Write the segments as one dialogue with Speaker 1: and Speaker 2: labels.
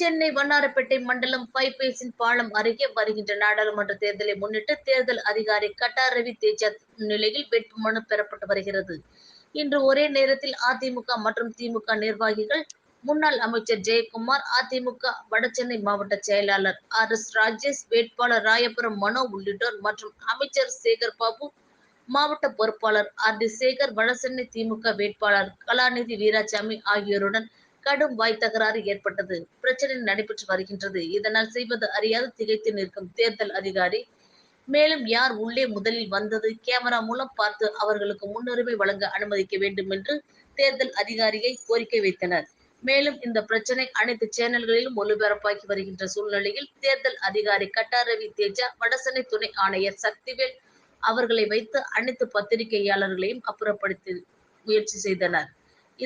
Speaker 1: சென்னை வண்ணாரப்பேட்டை மண்டலம் பைபேசின் பாலம் அருகே வருகின்ற நாடாளுமன்ற தேர்தலை முன்னிட்டு தேர்தல் அதிகாரி கட்டார் ரவி தேஜா முன்னிலையில் வேட்புமனு பெறப்பட்டு வருகிறது. இன்று ஒரே நேரத்தில் அதிமுக மற்றும் திமுக நிர்வாகிகள் முன்னாள் அமைச்சர் ஜெயக்குமார் அதிமுக வடசென்னை மாவட்ட செயலாளர் ஆர் எஸ் ராஜேஷ் வேட்பாளர் ராயபுரம் மனோ உள்ளிட்டோர் மற்றும் அமைச்சர் சேகர் பாபு மாவட்ட பொறுப்பாளர் ஆர் டி சேகர் வடசென்னை திமுக வேட்பாளர் கலாநிதி வீராசாமி ஆகியோருடன் கடும் வாய் தகராறு ஏற்பட்டது. பிரச்சனை நடைபெற்று வருகின்றது. இதனால் செய்வது அறியாது திகைத்து நிற்கும் தேர்தல் அதிகாரி. மேலும் யார் உள்ளே முதலில் வந்தது? கேமரா மூலம் பார்த்து அவர்களுக்கு முன்னுரிமை வழங்க அனுமதிக்க வேண்டும் என்று தேர்தல் அதிகாரியை கோரிக்கை வைத்தனர். மேலும் இந்த பிரச்சனை அனைத்து சேனல்களிலும் ஒளிபரப்பாகி வருகின்ற சூழ்நிலையில் தேர்தல் அதிகாரி கட்டாரவி தேஜா வடசென்னை துணை ஆணையர் சக்திவேல் அவர்களை வைத்து அனைத்து பத்திரிகையாளர்களையும் அப்புறப்படுத்தி முயற்சி செய்தனர்.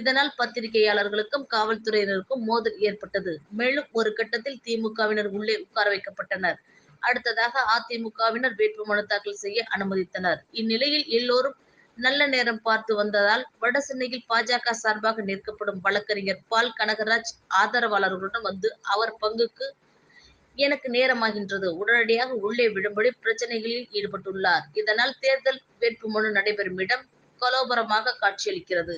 Speaker 1: இதனால் பத்திரிகையாளர்களுக்கும் காவல்துறையினருக்கும் மோதல் ஏற்பட்டது. மேலும் ஒரு கட்டத்தில் திமுகவினர் உள்ளே உட்கார வைக்கப்பட்டனர். அடுத்ததாக அதிமுகவினர் வேட்புமனு தாக்கல் செய்ய அனுமதித்தனர். இந்நிலையில் எல்லோரும் நல்ல நேரம் பார்த்து வந்ததால் வடசென்னையில் பாஜக சார்பாக நிற்கப்படும் வழக்கறிஞர் பால் கனகராஜ் ஆதரவாளர்களுடன் வந்து அவர் பங்குக்கு எனக்கு நேரமாகின்றது. உடனடியாக உள்ளே விடும்படி பிரச்சனைகளில் ஈடுபட்டுள்ளார். இதனால் தேர்தல் வேட்புமனு நடைபெறும் இடம் கலோபரமாக காட்சியளிக்கிறது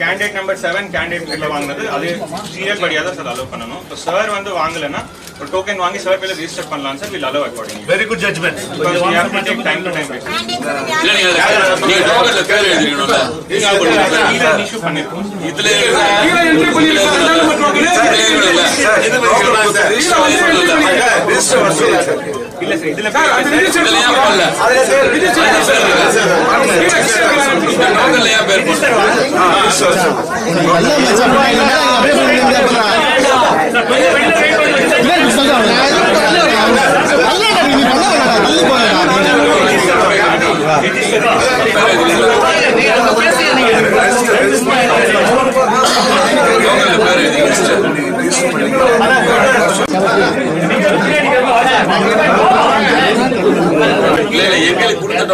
Speaker 2: கேண்டிடேட் நம்பர் செவன் கேண்டிடேட் வாங்கினது அது சீரியல் படியாக தான் சார் அலோவ் பண்ணணும் இப்போ சார் வந்து வாங்கலைன்னா ஒரு டோக்கன் வாங்கி சார் பேர்ல ரெஜிஸ்டர் பண்ணலாம் sir will allow according
Speaker 3: very good
Speaker 2: time to time basis
Speaker 4: இல்ல, நீங்க அதை- நீங்க டோக்கன்ல பேர் எழுதிக்கணும்ல.
Speaker 2: ஈவன் இஷ்யூ பண்ணிருக்கோம்
Speaker 4: இதுல
Speaker 2: சார் இதுல?
Speaker 4: டோக்கன்ல ஏன் பேர் போடல? டோக்கன்ல பேர் எழுதிக்கணும். இல்ல, இல்ல, எங்களுக்கு கொடுத்த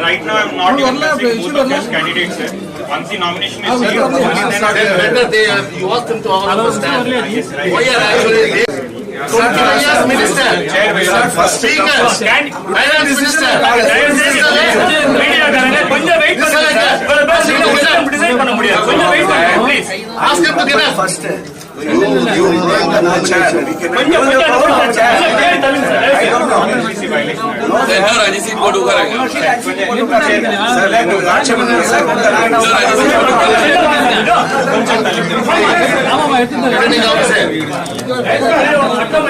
Speaker 2: Right now I'm not even of candidates. Once the nomination is then
Speaker 5: they are, you ask them to understand.
Speaker 2: Yes, right.
Speaker 5: Why are actually, minister,
Speaker 2: Chair will-
Speaker 5: speaker, finance minister, Ask him to get up.
Speaker 3: First, you, you, you chair. We can
Speaker 2: I don't know. Sir Ajit photo करेंगे sir राज्य मंत्री sir राज्य मंत्री